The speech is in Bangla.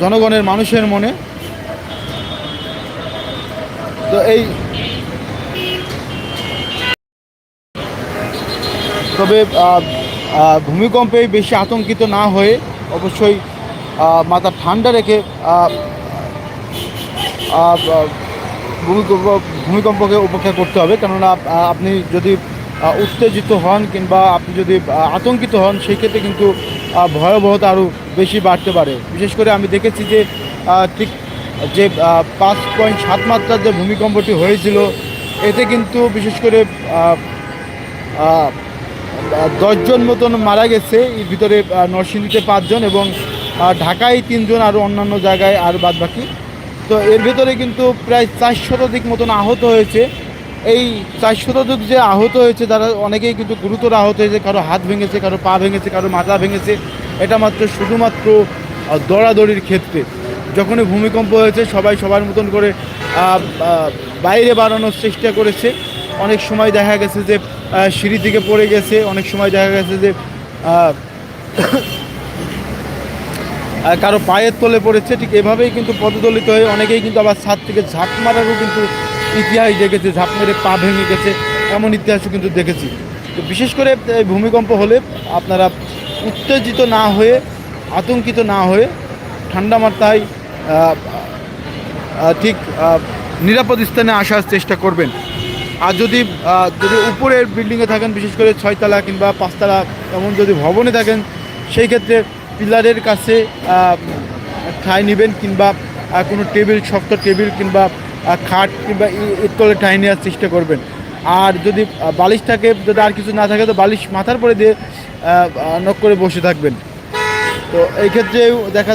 জনগণের মানুষের মনে। তো এই তবে ভূমিকম্পে বেশি আতঙ্কিত না হয়ে অবশ্যই মাথা ঠান্ডা রেখে ভূমিকম্প, ভূমিকম্পকে উপেক্ষা করতে হবে। কেননা আপনি যদি উত্তেজিত হন কিংবা আপনি যদি আতঙ্কিত হন সেই ক্ষেত্রে কিন্তু ভয়াবহতা আরও বেশি বাড়তে পারে। বিশেষ করে আমি দেখেছি যে ঠিক যে পাঁচ পয়েন্ট সাত মাত্রার যে ভূমিকম্পটি হয়েছিল, এতে কিন্তু বিশেষ করে দশজন মতন মারা গেছে। এর ভিতরে নরসিংদীতে পাঁচজন এবং ঢাকায় তিনজন আর অন্যান্য জায়গায় আর বাদ বাকি তো এর ভিতরে কিন্তু প্রায় চার শতাধিক মতন আহত হয়েছে। এই চার শতাধিক যে আহত হয়েছে, তারা অনেকেই কিন্তু গুরুতর আহত হয়েছে, কারও হাত ভেঙেছে, কারও পা ভেঙেছে, কারও মাথা ভেঙেছে। এটা মাত্র শুধুমাত্র দৌড়াদৌড়ির ক্ষেত্রে। যখনই ভূমিকম্প হয়েছে, সবাই সবার মতন করে বাইরে বাড়ানোর চেষ্টা করেছে। অনেক সময় দেখা গেছে যে সিঁড়ি থেকে পড়ে গেছে, অনেক সময় দেখা গেছে যে কারও পায়ের তলে পড়েছে। ঠিক এভাবেই কিন্তু পদদলিত হয়ে অনেকেই কিন্তু আবার ছাদ থেকে ঝাঁপ মারারও কিন্তু ইতিহাস দেখেছে ঝাঁপ মেরে পা ভেঙে গেছে এমন ইতিহাসও কিন্তু দেখেছি। তো বিশেষ করে ভূমিকম্প হলে আপনারা উত্তেজিত না হয়ে আতঙ্কিত না হয়ে ঠান্ডা আহ, ঠিক নিরাপদ স্থানে আসার চেষ্টা করবেন। আর যদি যদি উপরের বিল্ডিংয়ে থাকেন বিশেষ করে ছয়তলা কিংবা পাঁচতলা এমন যদি ভবনে থাকেন সেই ক্ষেত্রে পিলারের কাছে ঠাঁই নেবেন কিংবা কোনো টেবিল শক্ত টেবিল কিংবা খাট কিংবা ইট এর তলে ঠাঁই নেওয়ার চেষ্টা করবেন। আর যদি বালিশ থাকে, যদি আর কিছু না থাকে, তো বালিশ মাথার পরে দিয়ে নক করে বসে থাকবেন। তো এই ক্ষেত্রেও দেখা